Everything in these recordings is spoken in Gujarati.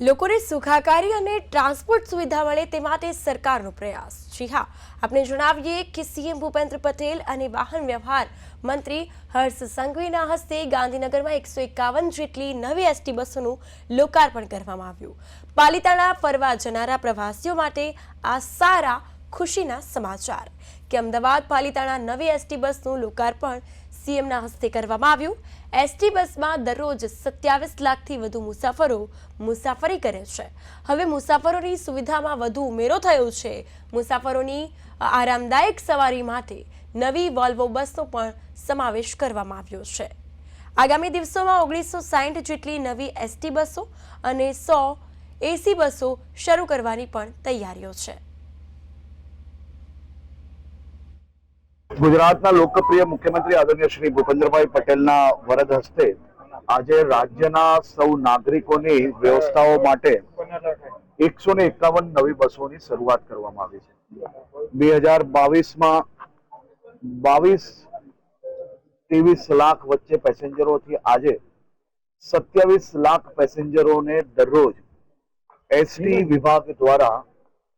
લોકોને સુખાકારી અને ટ્રાન્સપોર્ટ સુવિધા મળે તે માટે સરકારનો પ્રયાસ. જી હા, આપણે જણાવીએ કે સીએમ ભૂપેન્દ્ર પટેલ અને વાહન વ્યવહાર મંત્રી હર્ષ સંઘવીના હસ્તે ગાંધીનગરમાં એકસો એકાવન જેટલી નવી એસટી બસોનું લોકાર્પણ કરવામાં આવ્યું. પાલિતાણા ફરવા જનારા પ્રવાસીઓ માટે આ સારા ખુશીના સમાચાર કે અમદાવાદ પાલિતાણા નવી એસટી બસનું લોકાર્પણ સીએમના હસ્તે કરવામાં આવ્યું. એસટી બસમાં દરરોજ સત્યાવીસ લાખથી વધુ મુસાફરો મુસાફરી કરે છે. હવે મુસાફરોની સુવિધામાં વધુ ઉમેરો થયો છે. મુસાફરોની આરામદાયક સવારી માટે નવી વોલ્વો બસનો પણ સમાવેશ કરવામાં આવ્યો છે. આગામી દિવસોમાં ઓગણીસો સાહીઠ જેટલી નવી એસટી બસો અને સો એસી બસો શરૂ કરવાની પણ તૈયારીઓ છે. ગુજરાતના લોકપ્રિય મુખ્યમંત્રી આદરણીય શ્રી ભૂપેન્દ્રભાઈ પટેલના વરદ હસ્તે આજે રાજ્યના સૌ નાગરિકોની વ્યવસ્થાઓ માટે એકસો ને એકાવન નવી બસોની શરૂઆત કરવામાં આવી છે. બે હજાર બાવીસમાં બાવીસ ત્રેવીસ લાખ વચ્ચે પેસેન્જરોથી આજે સત્યાવીસ લાખ પેસેન્જરોને દરરોજ એસટી વિભાગ દ્વારા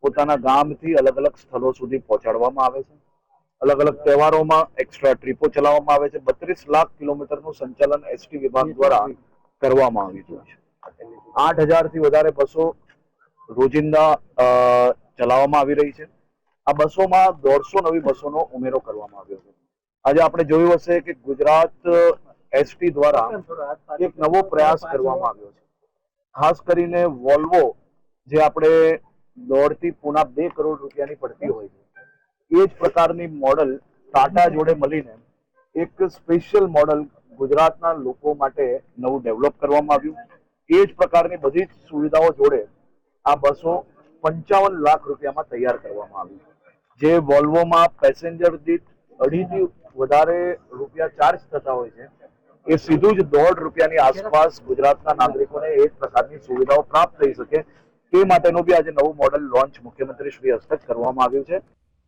પોતાના ગામથી અલગ અલગ સ્થળો સુધી પહોંચાડવામાં આવે છે. અલગ અલગ તહેવારોમાં એક્સ્ટ્રા ટ્રીપો ચલાવવામાં આવે છે. બત્રીસ લાખ કિલોમીટરનું સંચાલન એસટી વિભાગ દ્વારા કરવામાં આવી રહ્યું છે. આઠ હજારથી વધારે બસો રોજિંદા ચલાવવામાં આવી રહી છે. આ બસોમાં દોઢસો નવી બસોનો ઉમેરો કરવામાં આવ્યો છે. આજે આપણે જોયું હશે કે ગુજરાત એસટી દ્વારા એક નવો પ્રયાસ કરવામાં આવ્યો છે. ખાસ કરીને વોલ્વો જે આપણે દોઢથી પૂના બે કરોડ રૂપિયાની પડતી હોય છે. એ જ પ્રકારની મોડલ ટાટા જોડે મળીને એક સ્પેશિયલ મોડલ ગુજરાતના લોકો માટે નવું ડેવલપ કરવામાં આવ્યું. એ જ પ્રકારની બધી જ સુવિધાઓ જોડે આ બસો પંચાવન લાખ રૂપિયામાં તૈયાર કરવામાં આવી. જે વોલ્વોમાં પેસેન્જર દીઠ અઢીથી વધારે રૂપિયા ચાર્જ થતા હોય છે, એ સીધું જ દોઢ રૂપિયાની આસપાસ ગુજરાતના નાગરિકોને એ જ પ્રકારની સુવિધાઓ પ્રાપ્ત થઈ શકે. તે માટેનું બી આજે નવું મોડલ લોન્ચ મુખ્યમંત્રી શ્રી હસ્તક કરવામાં આવ્યું છે.